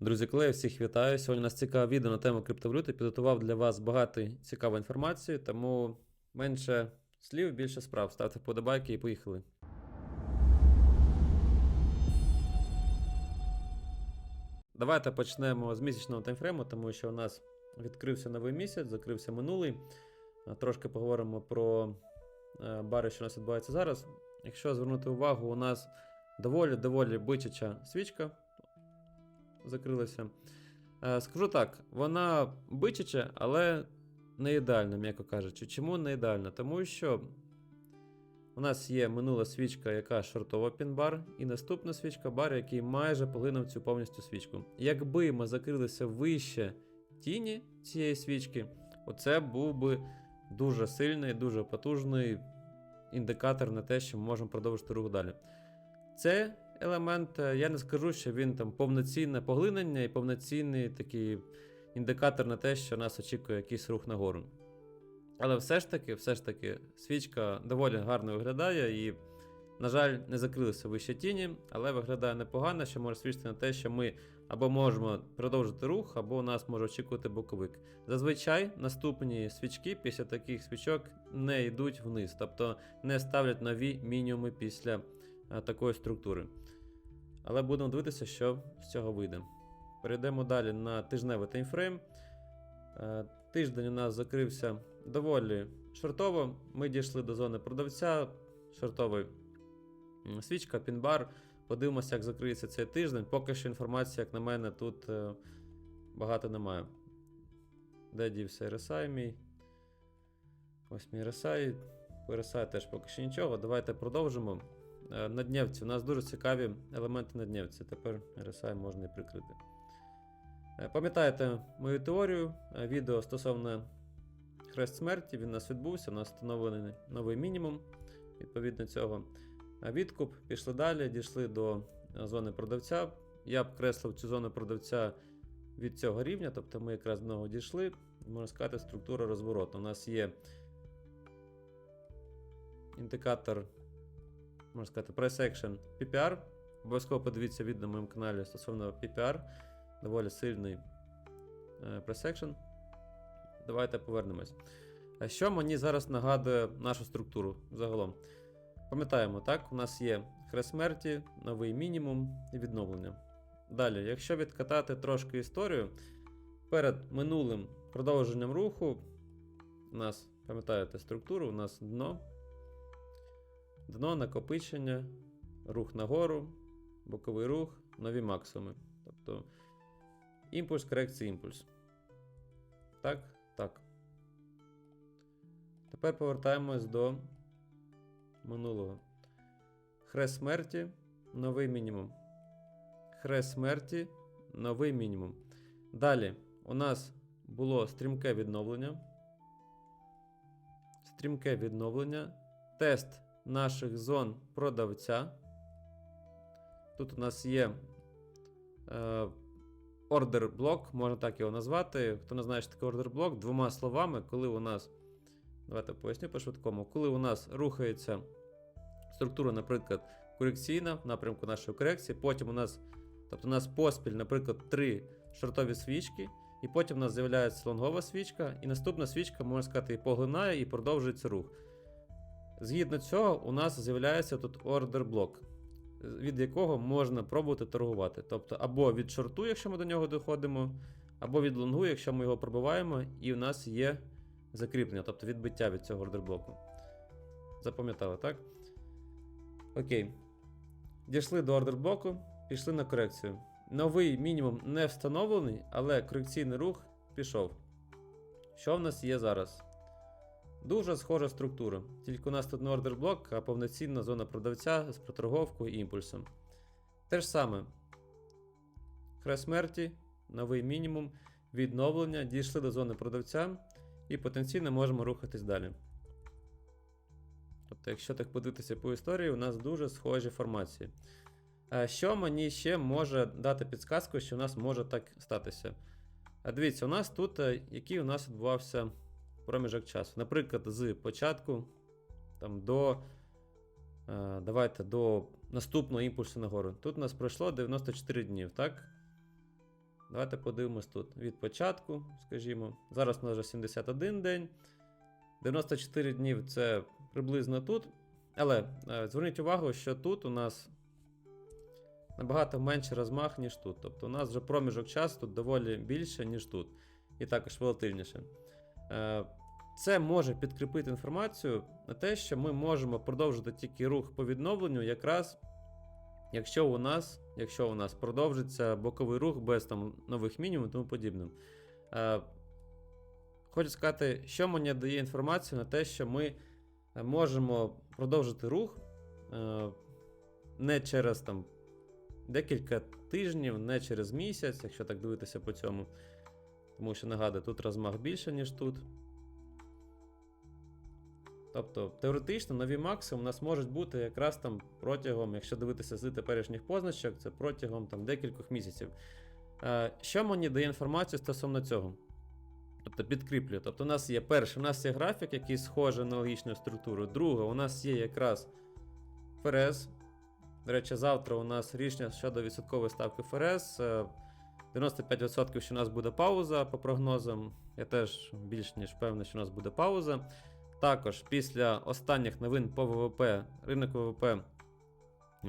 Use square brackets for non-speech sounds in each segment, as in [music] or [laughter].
Друзі, колеги, всіх вітаю. Сьогодні у нас цікаве відео на тему криптовалюти. Підготував для вас багато цікавої інформації, тому менше слів, більше справ. Ставте вподобайки і поїхали. Давайте почнемо з місячного таймфрейму, тому що у нас відкрився новий місяць, закрився минулий. Трошки поговоримо про е, бари, що у нас відбувається зараз. Якщо звернути увагу, у нас доволі-доволі бичача свічка закрилася. Е, Скажу так, вона бичача, але не ідеальна, м'яко кажучи. Чому не ідеальна? Тому що у нас є минула свічка, яка шортова пінбар, і наступна свічка бар, який майже поглинув цю повністю свічку. Якби ми закрилися вище тіні цієї свічки, оце був би дуже сильний, дуже потужний індикатор на те, що ми можемо продовжити рух далі. Це елемент, е, я не скажу, що він там повноцінне поглинення і повноцінний такий індикатор на те, що нас очікує якийсь рух нагору. Але все ж таки, все ж таки, свічка доволі гарно виглядає і, на жаль, не закрилися вище тіні, але виглядає непогано, що може свідчити на те, що ми або можемо продовжити рух, або у нас може очікувати боковик. Зазвичай наступні свічки після таких свічок не йдуть вниз, тобто не ставлять нові мінімуми після такої структури. Але будемо дивитися, що з цього вийде. Перейдемо далі на тижневий таймфрейм. Е, Тиждень у нас закрився доволі шортово. Ми дійшли до зони продавця, шортовий свічка, пінбар. Подивимося, як закриється цей тиждень. Поки що інформації, як на мене, тут е, багато немає. Де дівся RSI мій? Ось мій RSI. По RSI теж поки що нічого. Давайте продовжимо. Е, На днівці. У нас дуже цікаві елементи на днівці. Тепер RSI можна і прикрити. Е, Пам'ятаєте мою теорію, е, відео стосовно хрест смерті, він у нас відбувся, у нас встановлений новий мінімум відповідно цього. Відкуп, пішли далі, дійшли до зони продавця. Я б креслив цю зону продавця від цього рівня, тобто ми якраз до нього дійшли. Можна сказати, структура розвороту. У нас є індикатор, можна сказати, price action PPR. Обов'язково подивіться відео на моєму каналі стосовно PPR. Доволі сильний е, price action. Давайте повернемось. А що мені зараз нагадує нашу структуру загалом? Пам'ятаємо, так, у нас є хрест смерті, новий мінімум і відновлення. Далі, якщо відкатати трошки історію, перед минулим продовженням руху, у нас, пам'ятаєте структуру, у нас дно, дно, накопичення, рух нагору, боковий рух, нові максимуми. Тобто імпульс, корекція, імпульс. Так, так. Тепер повертаємось до минулого. Хрест смерті, новий мінімум. Хрест смерті, новий мінімум. Далі у нас було стрімке відновлення. Стрімке відновлення. Тест наших зон продавця. Тут у нас є е, ордер блок, можна так його назвати. Хто не знає, що таке ордер блок, двома словами, коли у нас. Давайте поясню по-швидкому. Коли у нас рухається структура, наприклад, корекційна в напрямку нашої корекції, потім у нас, тобто у нас поспіль, наприклад, три шортові свічки, і потім у нас з'являється лонгова свічка, і наступна свічка, можна сказати, і поглинає, і продовжується рух. Згідно цього, у нас з'являється тут ордер блок, від якого можна пробувати торгувати. Тобто, або від шорту, якщо ми до нього доходимо, або від лонгу, якщо ми його пробиваємо, і у нас є закріплення, тобто відбиття від цього ордерблоку. Запам'ятали, так? Окей. Дійшли до ордерблоку, пішли на корекцію. Новий мінімум не встановлений, але корекційний рух пішов. Що в нас є зараз? Дуже схожа структура. Тільки у нас тут не ордерблок, а повноцінна зона продавця з проторговкою і імпульсом. Те ж саме. Хрест смерті, новий мінімум, відновлення, дійшли до зони продавця і потенційно можемо рухатись далі. Тобто, якщо так подивитися по історії, у нас дуже схожі формації. Що мені ще може дати підсказку, що у нас може так статися? Дивіться, у нас тут е, який у нас відбувався проміжок часу. Наприклад, з початку там, до. е, Давайте до наступного імпульсу нагору. Тут у нас пройшло 94 днів, так? Давайте подивимось тут від початку, скажімо. Зараз у нас вже 71 день. 94 днів це приблизно тут. Але е, зверніть увагу, що тут у нас набагато менший розмах, ніж тут. Тобто у нас вже проміжок часу тут доволі більше, ніж тут. І також волатильніше. Це може підкріпити інформацію на те, що ми можемо продовжити тільки рух по відновленню, якраз якщо у нас, якщо у нас продовжиться боковий рух без там, нових мінімумів і тому подібне. Е, Хочу сказати, що мені дає інформацію на те, що ми е, можемо продовжити рух е, не через там, декілька тижнів, не через місяць, якщо так дивитися по цьому. Тому що нагадую, тут розмах більше, ніж тут. Тобто, теоретично нові максимум у нас можуть бути якраз там протягом, якщо дивитися з теперішніх позначок, це протягом там, декількох місяців. Е, що мені дає інформацію стосовно цього? Тобто підкріплює. Тобто, у нас є перше, у нас є графік, який схожий на логічну структуру. Друге, у нас є якраз ФРС. До речі, завтра у нас рішення щодо відсоткової ставки ФРС. Е, 95% що у нас буде пауза по прогнозам. Я теж більш ніж впевнений, що у нас буде пауза. Також після останніх новин по ВВП, ринок ВВП,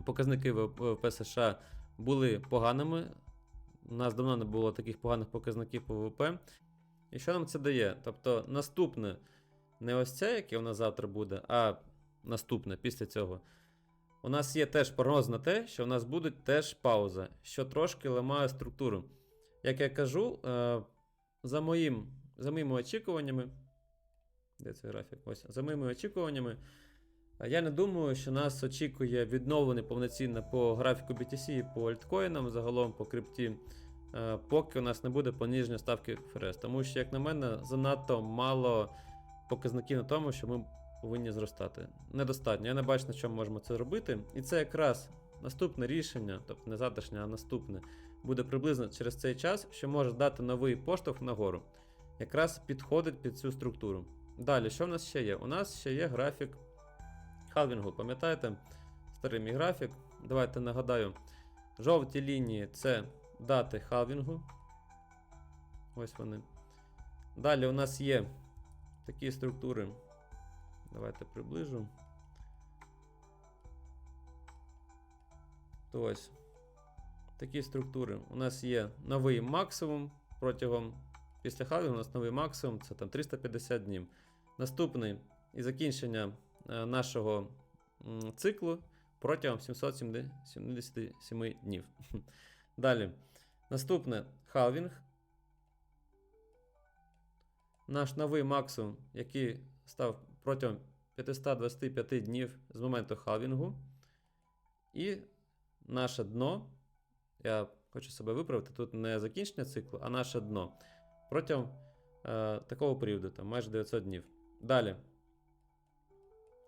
показники ВВП США були поганими. У нас давно не було таких поганих показників по ВВП. І що нам це дає? Тобто, наступне, не ось це, яке у нас завтра буде, а наступне після цього. У нас є теж прогноз на те, що у нас буде теж пауза, що трошки ламає структуру. Як я кажу, е, за, моїм, за моїми очікуваннями. Де цей графік? Ось. За моїми очікуваннями. Я не думаю, що нас очікує відновлення повноцінно по графіку BTC і по альткоїнам, загалом по крипті, е, поки у нас не буде поніження ставки ФРС. Тому що, як на мене, занадто мало показників на тому, що ми повинні зростати. Недостатньо. Я не бачу, на чому можемо це робити. І це якраз наступне рішення, тобто не завтрашнє, а наступне, буде приблизно через цей час, що може дати новий поштовх нагору. Якраз підходить під цю структуру. Далі, що в нас ще є? У нас ще є графік халвінгу. Пам'ятаєте? Старий мій графік. Давайте нагадаю. Жовті лінії це дати халвінгу. Ось вони. Далі у нас є такі структури. Давайте приближу. То ось. Такі структури. У нас є новий максимум протягом. Після халвінгу у нас новий максимум це там 350 днів. Наступний і закінчення е, нашого циклу протягом 777 днів. [laughs] Далі. Наступне халвінг. Наш новий максимум, який став протягом 525 днів з моменту халвінгу. І наше дно. Я хочу себе виправити, тут не закінчення циклу, а наше дно. Протягом е, такого періоду, там майже 900 днів. Далі.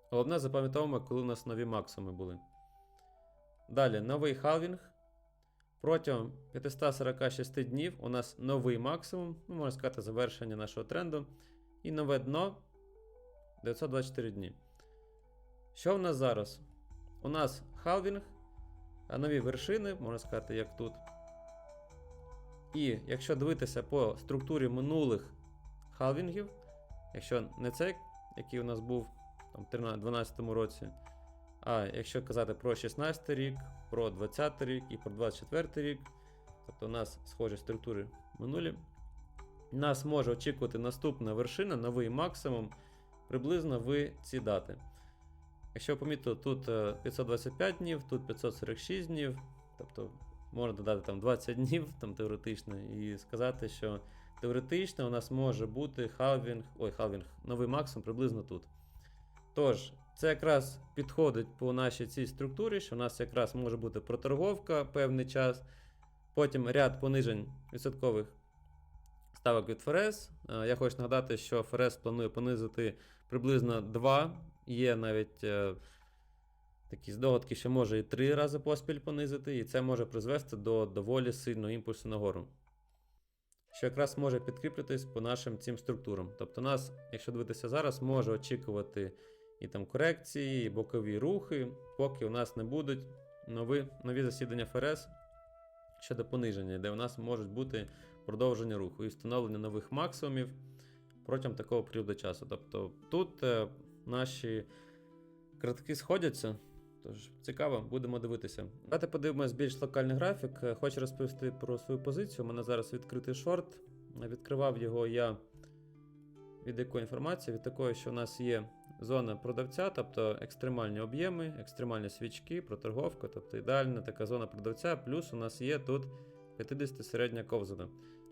Головне, запам'ятовуємо, коли у нас нові максимуми були. Далі, новий халвінг. Протягом 546 днів у нас новий максимум, ну, можна сказати, завершення нашого тренду. І нове дно 924 дні. Що в нас зараз? У нас халвінг, а нові вершини, можна сказати, як тут. І якщо дивитися по структурі минулих халвінгів, якщо не цей, який у нас був там, в 2012 році, а якщо казати про 16 рік, про 20 рік і про 24 рік, тобто у нас схожі структури минулі, нас може очікувати наступна вершина, новий максимум приблизно в ці дати. Якщо помітили, тут е, 525 днів, тут 546 днів, тобто можна додати там 20 днів там, теоретично, і сказати, що теоретично у нас може бути халвінг, ой, халвінг, новий максимум приблизно тут. Тож, це якраз підходить по нашій цій структурі, що у нас якраз може бути проторговка певний час, потім ряд понижень відсоткових ставок від ФРС. Е, Я хочу нагадати, що ФРС планує понизити приблизно 2. Є навіть е, такі здогадки, що може і 3 рази поспіль понизити, і це може призвести до доволі сильного імпульсу нагору. Що якраз може підкріплюватись по нашим цим структурам. Тобто нас, якщо дивитися зараз, може очікувати і там корекції, і бокові рухи, поки у нас не будуть нові, нові засідання ФРС щодо пониження, де у нас можуть бути продовження руху і встановлення нових максимумів протягом такого періоду часу. Тобто тут е, наші кратки сходяться. Тож цікаво, будемо дивитися. Давайте подивимось більш локальний графік. Е, Хочу розповісти про свою позицію. У мене зараз відкритий шорт. Відкривав його я від якої інформації? Від такої, що у нас є зона продавця, тобто екстремальні об'єми, екстремальні свічки, проторговка, тобто ідеальна така зона продавця. Плюс у нас є тут 50 середня ковзана.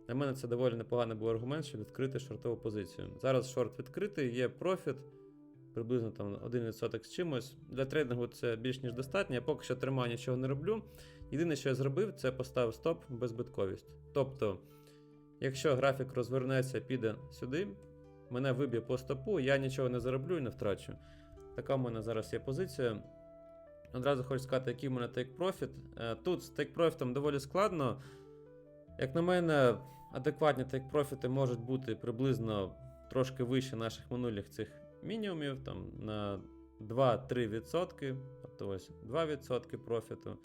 Для мене це доволі непоганий був аргумент, щоб відкрити шортову позицію. Зараз шорт відкритий, є профіт, приблизно там 1% з чимось. Для трейдингу це більш ніж достатньо. Я поки що тримаю нічого не роблю. Єдине, що я зробив, це поставив стоп беззбитковість. Тобто, якщо графік розвернеться, піде сюди, мене виб'є по стопу, я нічого не зароблю і не втрачу. Така в мене зараз є позиція. Одразу хочу сказати, який в мене. Е, Тут з take profit доволі складно. Як на мене, адекватні take профіти можуть бути приблизно трошки вище наших минулих цих мінімумів, там на 2-3%, тобто ось 2% профіту,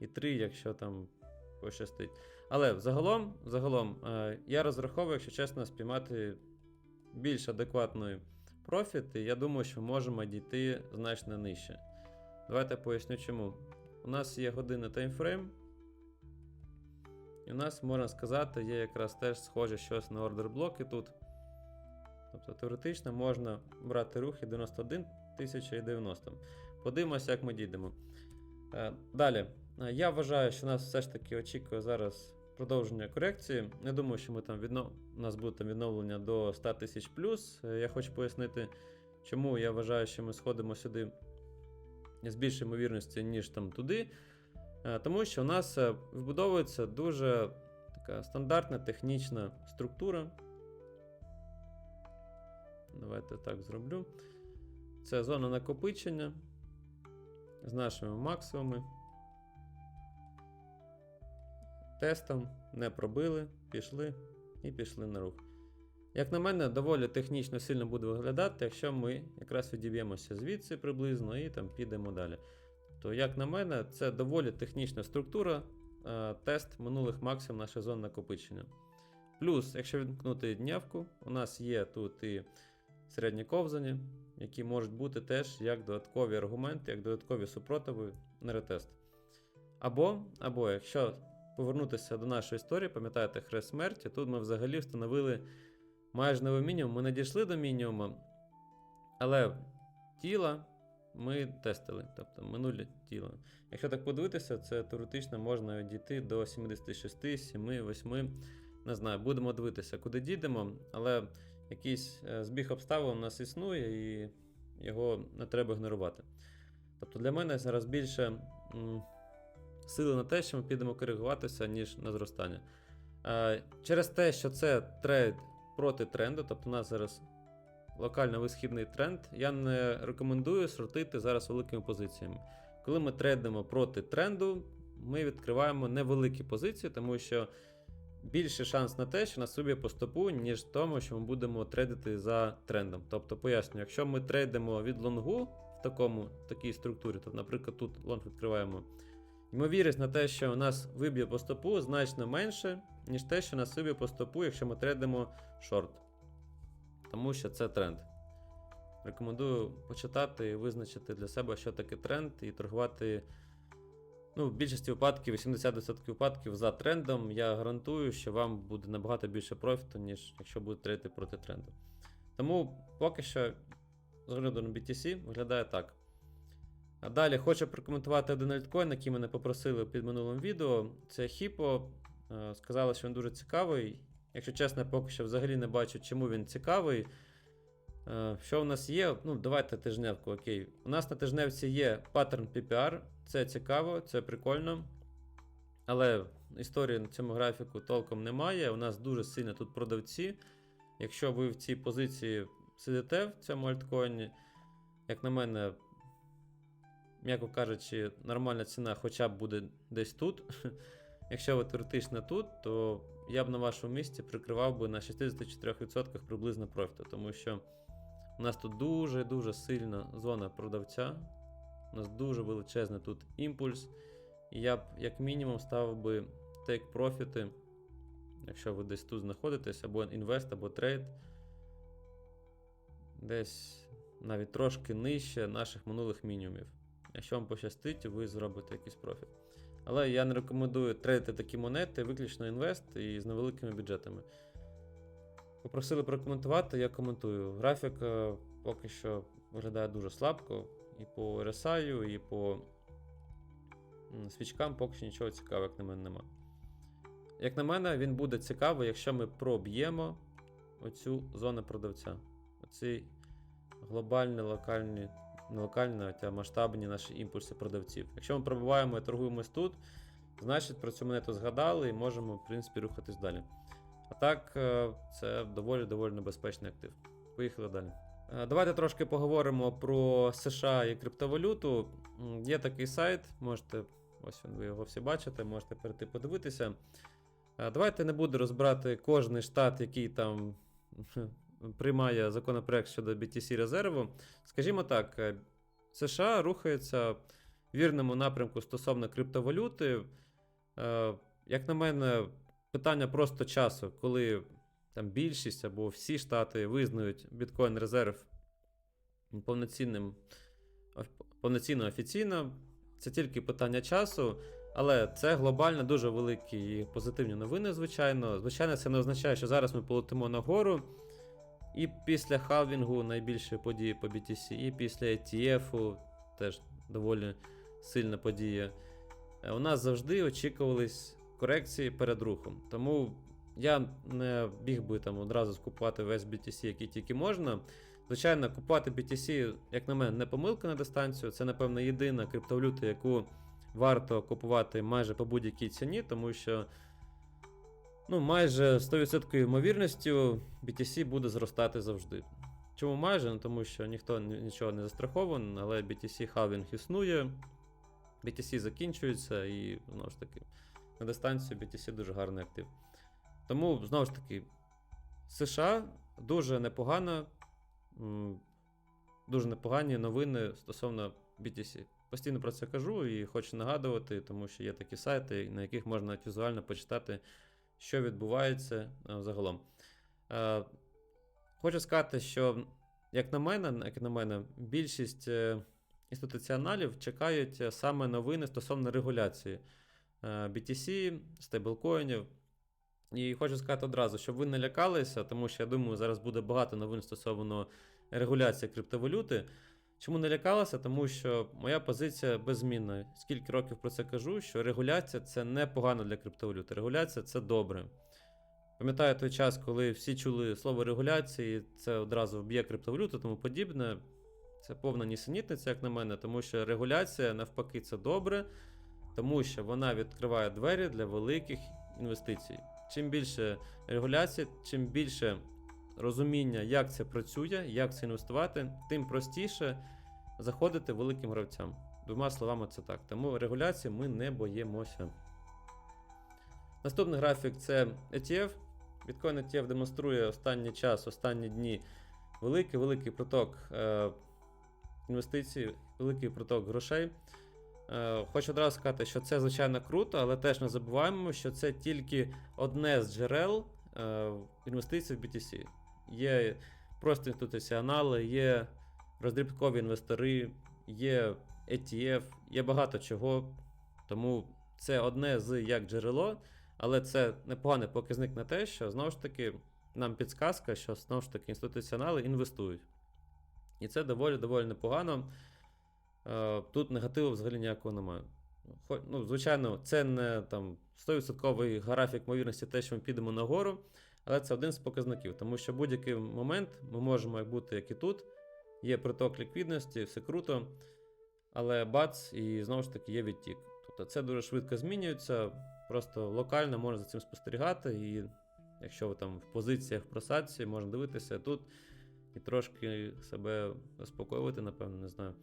і 3, якщо там пощастить. Але загалом, загалом е, я розраховую, якщо чесно, спіймати більш адекватний профіт, і я думаю, що можемо дійти значно нижче. Давайте поясню чому. У нас є годинний таймфрейм. І у нас, можна сказати, є якраз теж схоже щось на ордер блоки тут. Тобто теоретично можна брати рухи 91 тисяча і 90. Подивимося, як ми дійдемо. Е, Далі. Е, Я вважаю, що нас все ж таки очікує зараз продовження корекції. Не думаю, що ми там віднов... у нас буде там відновлення до 100 тисяч плюс. Е, Я хочу пояснити, чому я вважаю, що ми сходимо сюди з більшою ймовірністю, ніж там туди. Тому що у нас вбудовується дуже така стандартна технічна структура. Давайте так зроблю. Це зона накопичення з нашими максимумами. Тестом не пробили, пішли і пішли на рух. Як на мене, доволі технічно сильно буде виглядати, якщо ми якраз відіб'ємося звідси приблизно і там підемо далі. То, як на мене, це доволі технічна структура, е, тест минулих максимум нашої зони накопичення. Плюс, якщо відмкнути днявку, у нас є тут і середні ковзані, які можуть бути теж як додаткові аргументи, як додаткові супротиви на ретест. Або, або якщо повернутися до нашої історії, пам'ятаєте, хрест смерті, тут ми взагалі встановили майже новий мінімум. Ми не дійшли до мінімуму, але тіла ми тестили, тобто минулі тіла. Якщо так подивитися, це теоретично можна дійти до 76, 7, 8. Не знаю, будемо дивитися, куди дійдемо, але якийсь е, збіг обставин у нас існує і його не треба ігнорувати. Тобто для мене зараз більше сили на те, що ми підемо коригуватися, ніж на зростання. Е, через те, що це трейд проти тренду, тобто у нас зараз локально висхідний тренд, я не рекомендую шортити зараз великими позиціями. Коли ми трейдимо проти тренду, ми відкриваємо невеликі позиції, тому що більший шанс на те, що нас собі по стопу, ніж тому, що ми будемо трейдити за трендом. Тобто, поясню, якщо ми трейдимо від лонгу в такому, такій структурі, то, наприклад, тут лонг відкриваємо. Ймовірність на те, що у нас виб'є по стопу, значно менше, ніж те, що нас виб'є по стопу, якщо ми трейдимо шорт. Тому що це тренд. Рекомендую почитати і визначити для себе, що таке тренд, і торгувати. Ну, в більшості випадків, 80% випадків за трендом, я гарантую, що вам буде набагато більше профіту, ніж якщо будете трейдити проти тренду. Тому поки що з огляду на BTC виглядає так. А далі хочу прокоментувати один альткоін, який мене попросили під минулим відео. Це Hippo. Е, Сказали, що він дуже цікавий. Якщо чесно, поки що взагалі не бачу, чому він цікавий. Е, Що в нас є? Ну, давайте тижневку, окей. У нас на тижневці є паттерн PPR. Це цікаво, це прикольно. Але історії на цьому графіку толком немає. У нас дуже сильно тут продавці. Якщо ви в цій позиції сидите в цьому альткоїні, як на мене, м'яко кажучи, нормальна ціна хоча б буде десь тут. [laughs] Якщо ви теоретично тут, то я б на вашому місці прикривав би на 64% приблизно профіту, тому що у нас тут дуже-дуже сильна зона продавця. У нас дуже величезний тут імпульс. І я б, як мінімум, ставив би take профіти. Якщо ви десь тут знаходитесь, або інвест, або трейд. Десь навіть трошки нижче наших минулих мінімумів. Якщо вам пощастить, ви зробите якийсь профіт. Але я не рекомендую трейдити такі монети, виключно інвест і з невеликими бюджетами. Попросили прокоментувати, я коментую. Графіка поки що виглядає дуже слабко. І по RSI, і по свічкам поки що нічого цікавого, як на мене, нема. Як на мене, він буде цікавий, якщо ми проб'ємо оцю зону продавця. Оці глобальні, локальні, не локальні, а масштабні наші імпульси продавців. Якщо ми пробиваємо і торгуємось тут, значить про цю монету згадали і можемо, в принципі, рухатись далі. А так, е, це доволі доволі небезпечний актив. Поїхали далі. Е, Давайте трошки поговоримо про США і криптовалюту. Є такий сайт, можете, ось він, ви його всі бачите, можете перейти подивитися. Е, Давайте не буду розбирати кожний штат, який там [laughs] приймає законопроект щодо BTC резерву. Скажімо так, США рухається в вірному напрямку стосовно криптовалюти. Як на мене, питання просто часу, коли там більшість або всі штати визнають біткоін резерв повноцінним, повноцінно офіційно. Це тільки питання часу, але це глобально дуже великі і позитивні новини, звичайно. Звичайно, це не означає, що зараз ми полетимо нагору. І після халвінгу найбільшої події по BTC, і після ETF теж доволі сильна подія. Е, У нас завжди очікувались корекції перед рухом. Тому я не біг би там одразу скупувати весь BTC, який тільки можна. Звичайно, купувати BTC, як на мене, не помилка на дистанцію. Це, напевно, єдина криптовалюта, яку варто купувати майже по будь-якій ціні, тому що ну, майже 100% ймовірністю BTC буде зростати завжди. Чому майже? Ну, тому що ніхто нічого не застрахований, але BTC халвінг існує, BTC закінчується, і знову ж таки, на дистанцію BTC дуже гарний актив. Тому, знову ж таки, США дуже непогано, дуже непогані новини стосовно BTC. Постійно про це кажу і хочу нагадувати, тому що є такі сайти, на яких можна візуально почитати, що відбувається е, загалом. Е, Хочу сказати, що, як на мене, як на мене, більшість е, інституціоналів чекають саме новини стосовно регуляції BTC, стейблкоїнів. І хочу сказати одразу, щоб ви не лякалися, тому що я думаю, зараз буде багато новин стосовно регуляції криптовалюти. Чому не лякалася? Тому що моя позиція беззмінна. Скільки років про це кажу, що регуляція це не погано для криптовалюти. Регуляція це добре. Пам'ятаю той час, коли всі чули слово регуляції, це одразу вб'є криптовалюту, тому подібне. Це повна нісенітниця, як на мене, тому що регуляція навпаки це добре, тому що вона відкриває двері для великих інвестицій. Чим більше регуляції, чим більше розуміння, як це працює, як це інвестувати, тим простіше заходити великим гравцям. Двома словами, це так. Тому регуляції ми не боїмося. Наступний графік це ETF. Bitcoin ETF демонструє останній час, останні дні великий великий проток е, інвестицій, великий проток грошей. Е, хочу одразу сказати, що це звичайно круто, але теж не забуваємо, що це тільки одне з джерел е, інвестицій в BTC. Є просто інституціонали, є роздрібкові інвестори, є ETF, є багато чого. Тому це одне з як джерело, але це непоганий показник на те, що знову ж таки нам підсказка, що знову ж таки інституціонали інвестують. І це доволі доволі непогано. Е, Тут негативу взагалі ніякого немає. Ну, звичайно, це не там 100% графік ймовірності те, що ми підемо нагору, але це один з показників, тому що в будь-який момент ми можемо як бути, як і тут. Є приток ліквідності, все круто, але бац, і знову ж таки є відтік. Тобто це дуже швидко змінюється, просто локально можна за цим спостерігати, і якщо ви там в позиціях в просадці, можна дивитися тут і трошки себе заспокоювати, напевно, не знаю.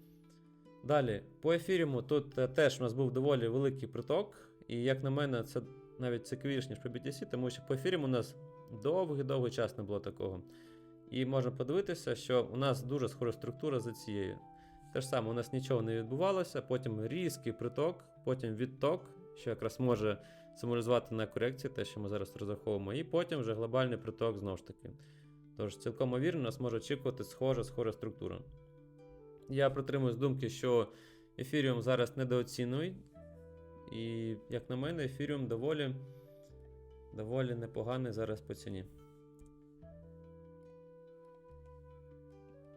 Далі, по ефіріму тут е, теж у нас був доволі великий приток, і як на мене, це навіть цікавіше, ніж по BTC, тому що по ефіріму у нас довгий-довгий час не було такого. І можна подивитися, що у нас дуже схожа структура за цією. Те ж саме, у нас нічого не відбувалося, потім різкий приток, потім відток, що якраз може символізувати на корекції, те, що ми зараз розраховуємо, і потім вже глобальний приток знову ж таки. Тож, цілком вірно, нас може очікувати схожа схожа структура. Я притримуюсь думки, що ефіріум зараз недооцінений. І, як на мене, ефіріум доволі, доволі непоганий зараз по ціні.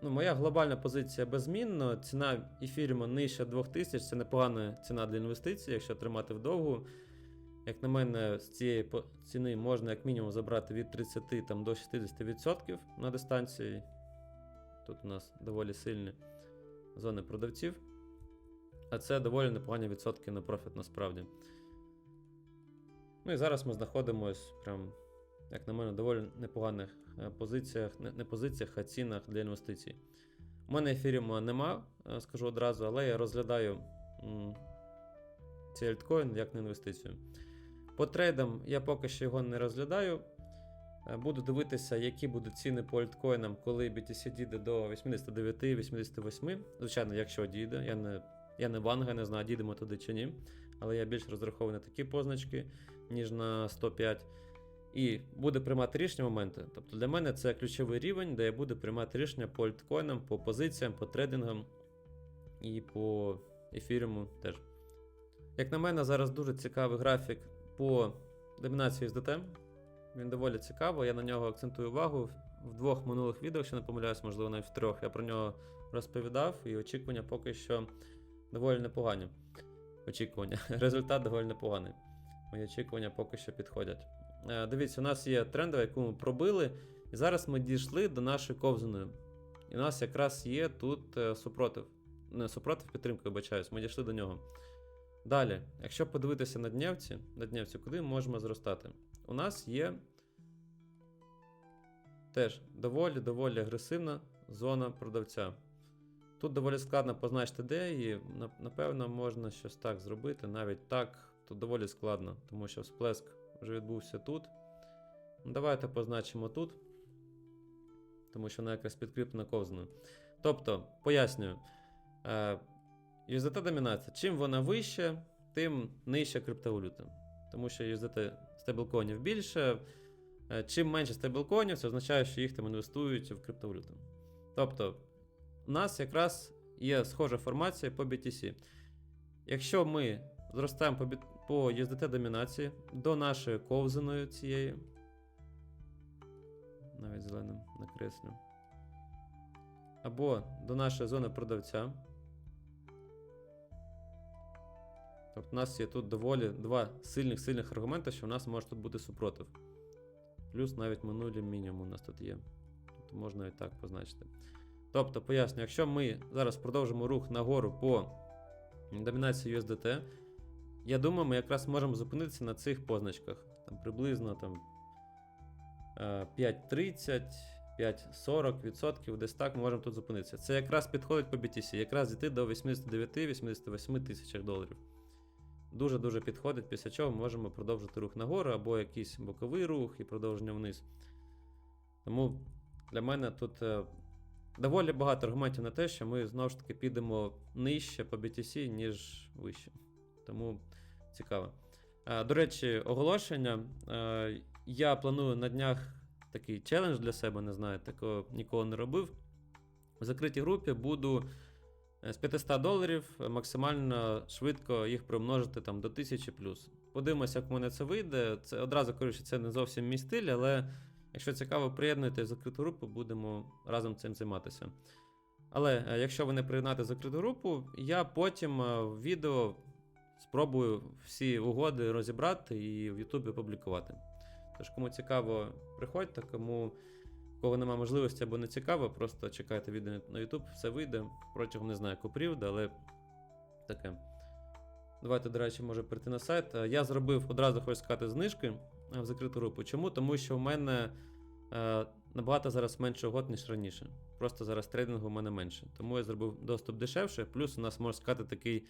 Ну, моя глобальна позиція беззмінна. Ціна ефіріуму нижче 2000 це непогана ціна для інвестицій, якщо тримати вдовгу. Як на мене, з цієї ціни можна як мінімум забрати від 30 там, до 60% на дистанції. Тут у нас доволі сильні зони продавців. А це доволі непогані відсотки на профіт насправді. Ну і зараз ми знаходимось, прям, як на мене, доволі непоганих е, позиціях, не, позиціях, а цінах для інвестицій. У мене ефіріуму нема, е, скажу одразу, але я розглядаю цей альткоін як на інвестицію. По трейдам я поки що його не розглядаю. Е, Буду дивитися, які будуть ціни по альткоїнам, коли BTC дійде до 89-88. Звичайно, якщо дійде. Я не, я не ванга, не знаю, дійдемо туди чи ні. Але я більш розрахований на такі позначки, ніж на 105. І буде приймати рішення моменти. Тобто для мене це ключовий рівень, де я буду приймати рішення по альткоїнам, по позиціям, по трейдингам і по ефіріуму теж. Як на мене, зараз дуже цікавий графік по домінації SDT. Він доволі цікавий, я на нього акцентую увагу. В двох минулих відео, якщо не помиляюсь, можливо, навіть в трьох, я про нього розповідав, і очікування поки що доволі непогані. Очікування. [laughs] Результат доволі непоганий. Мої очікування поки що підходять. Е, Дивіться, у нас є трендова, яку ми пробили, і зараз ми дійшли до нашої ковзаної. І у нас якраз є тут е, супротив. Не супротив підтримки, вибачаюсь, ми дійшли до нього. Далі, якщо подивитися на днявці, на днявці, куди ми можемо зростати? У нас є теж доволі-доволі агресивна зона продавця. Тут доволі складно позначити, де і напевно можна щось так зробити. Навіть так, тут доволі складно, тому що всплеск вже відбувся тут. Ну, Давайте позначимо тут, тому що вона якась підкріплена ковзною. Тобто, пояснюю, е, USDT домінація. Чим вона вища, тим нижча криптовалюта. Тому що USDT стейблкоїнів більше. Е, Чим менше стейблкоїнів, це означає, що їх там інвестують в криптовалюту. Тобто, у нас якраз є схожа формація по BTC. Якщо ми зростаємо по, по USDT домінації до нашої ковзаної цієї, навіть зеленим накреслю, або до нашої зони продавця. Тобто у нас є тут доволі два сильних сильних аргументи, що в нас може тут бути супротив. Плюс навіть минулі мінімум у нас тут є. Тобто можна і так позначити. Тобто, поясню, якщо ми зараз продовжимо рух нагору по домінації USDT, я думаю, ми якраз можемо зупинитися на цих позначках. Там приблизно там, е, 5,30, 5,40%, десь так ми можемо тут зупинитися. Це якраз підходить по BTC, якраз дійти до 89-88 тисяч доларів. Дуже-дуже підходить, після чого ми можемо продовжити рух нагору або якийсь боковий рух і продовження вниз. Тому для мене тут е, доволі багато аргументів на те, що ми знову ж таки підемо нижче по BTC, ніж вище. Тому цікаво. Е, До речі, оголошення. Е, Я планую на днях такий челендж для себе, не знаю, такого ніколи не робив. В закритій групі буду з 500 доларів максимально швидко їх примножити там, до 1000 плюс. Подивимося, як в мене це вийде. Це одразу кажу, що це не зовсім мій стиль, але якщо цікаво, приєднуйтесь в закриту групу, будемо разом цим займатися. Але е, якщо ви не приєднаєте закриту групу, я потім е, в відео спробую всі угоди розібрати і в Ютубі опублікувати. Тож, кому цікаво, приходьте, кому кого немає можливості або не цікаво, просто чекайте відео на YouTube, все вийде протягом не знаю, яку періоду, але таке. Давайте, до речі, може перейти на сайт. Е, Я зробив одразу хочу сказати знижки е, в закриту групу. Чому? Тому що в мене е, набагато зараз менше угод, ніж раніше. Просто зараз трейдингу в мене менше. Тому я зробив доступ дешевше. Плюс у нас можна сказати такий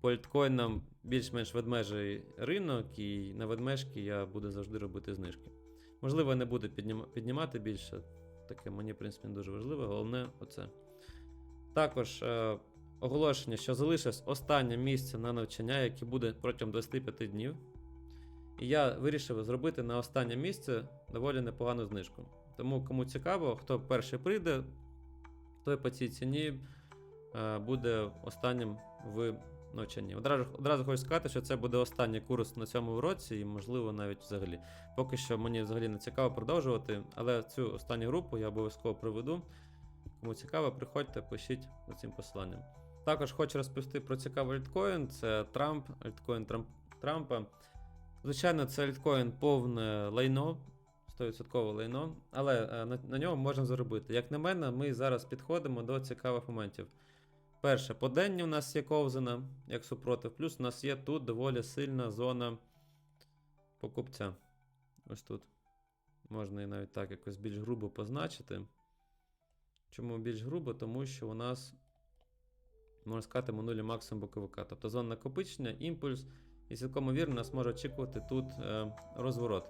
по альткоїнам більш-менш ведмежий ринок, і на ведмежки я буду завжди робити знижки. Можливо, не буду підніма- піднімати більше. Таке мені, в принципі, не дуже важливо. Головне оце. Також е, оголошення, що залишилось останнє місце на навчання, яке буде протягом 25 днів. І я вирішив зробити на останнє місце доволі непогану знижку. Тому, кому цікаво, хто перший прийде, той по цій ціні е, буде останнім в навчанні. Одразу, одразу хочу сказати, що це буде останній курс на цьому році, і, можливо, навіть взагалі. Поки що мені взагалі не цікаво продовжувати, але цю останню групу я обов'язково проведу. Кому цікаво, приходьте, пишіть за цим посиланням. Також хочу розповісти про цікавий альткоін. Це Трамп, альткоін Трамп, Трампа. Звичайно, це альткоін повне лайно, 100% лайно, але е, на, на ньому можна заробити. Як на мене, ми зараз підходимо до цікавих моментів. Перше, по денні у нас є ковзана, як супротив, плюс у нас є тут доволі сильна зона покупця. Ось тут. Можна і навіть так якось більш грубо позначити. Чому більш грубо? Тому що у нас, можна сказати, минулі максимум боковика. Тобто зона накопичення, імпульс, і цілком вірно нас може очікувати тут е, розворот.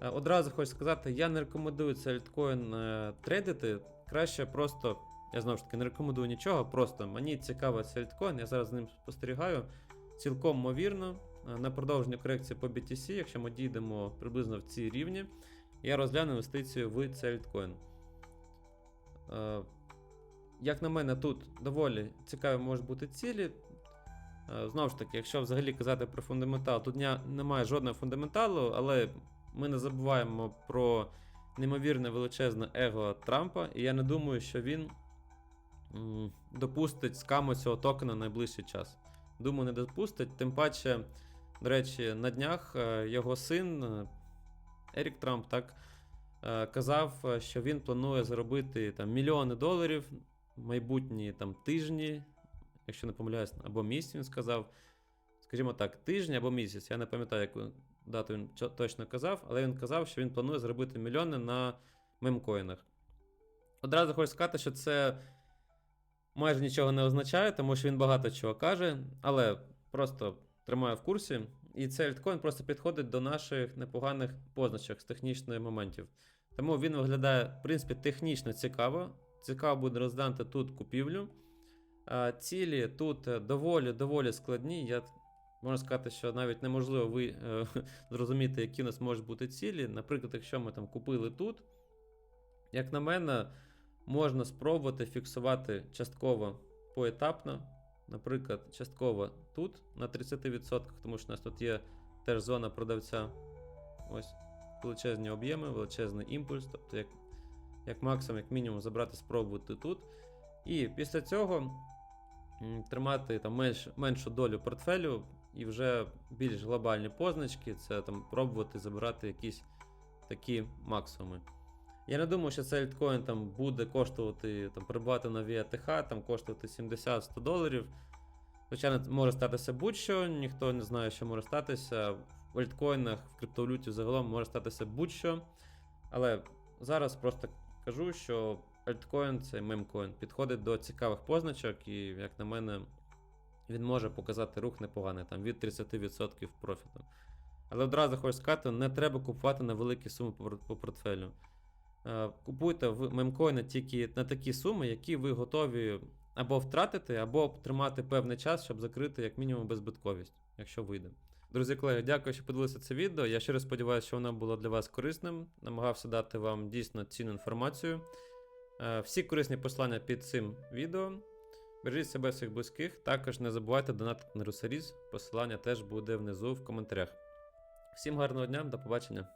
Е, одразу хочу сказати, я не рекомендую цей альткоін е, трейдити. Краще просто, я знову ж таки не рекомендую нічого, просто мені цікавий цей альткоін, я зараз з ним спостерігаю. Цілком ймовірно, е, на продовження корекції по BTC, якщо ми дійдемо приблизно в ці рівні, я розгляну інвестицію в цей альткоін. Е, Як на мене, тут доволі цікаві можуть бути цілі. Е, Знову ж таки, якщо взагалі казати про фундаментал, тут немає жодного фундаменталу, але ми не забуваємо про неймовірне величезне его Трампа, і я не думаю, що він допустить скаму цього токена в найближчий час. Думаю, не допустить. Тим паче, до речі, на днях е, його син е, Ерік Трамп так е, казав, що він планує заробити там, мільйони доларів в майбутні там, тижні, якщо не помиляюсь, або місяць він сказав. Скажімо так, тиждень або місяць. Я не пам'ятаю, яку дату він точно казав, але він казав, що він планує заробити мільйони на мемкоїнах. Одразу хочу сказати, що це майже нічого не означає, тому що він багато чого каже, але просто тримаю в курсі. І цей альткоін просто підходить до наших непоганих позначок з технічних моментів. Тому він виглядає, в принципі, технічно цікаво. Цікаво буде розглянути тут купівлю. Цілі тут е, доволі доволі складні. Я можу сказати, що навіть неможливо ви, е, [laughs] зрозуміти, які у нас можуть бути цілі. Наприклад, якщо ми там купили тут, як на мене, можна спробувати фіксувати частково поетапно. Наприклад, частково тут на 30%, тому що у нас тут є теж зона продавця. Ось величезні об'єми, величезний імпульс. Тобто, як, як максимум, як мінімум, забрати, спробувати тут. І після цього тримати там менш, меншу долю портфелю і вже більш глобальні позначки, це там пробувати забирати якісь такі максимуми. Я не думаю, що цей альткоін там буде коштувати, там, придбати на VATH, там коштувати 70-100 доларів. Звичайно, може статися будь-що, ніхто не знає, що може статися. В альткоїнах, в криптовалюті загалом може статися будь-що. Але зараз просто кажу, що альткоін, цей мемкоін, підходить до цікавих позначок, і, як на мене, він може показати рух непоганий, там від 30% профіту. Але одразу хочу сказати, не треба купувати на великі суми по пор- по портфелю. Е, Купуйте в мемкоїни тільки на такі суми, які ви готові або втратити, або тримати певний час, щоб закрити як мінімум беззбитковість, якщо вийде. Друзі, колеги, дякую, що подивилися це відео. Я щиро сподіваюся, що воно було для вас корисним. Намагався дати вам дійсно цінну інформацію. Е, Всі корисні послання під цим відео. Бережіть себе всіх близьких. Також не забувайте донатити на Русаріз. Посилання теж буде внизу в коментарях. Всім гарного дня, до побачення.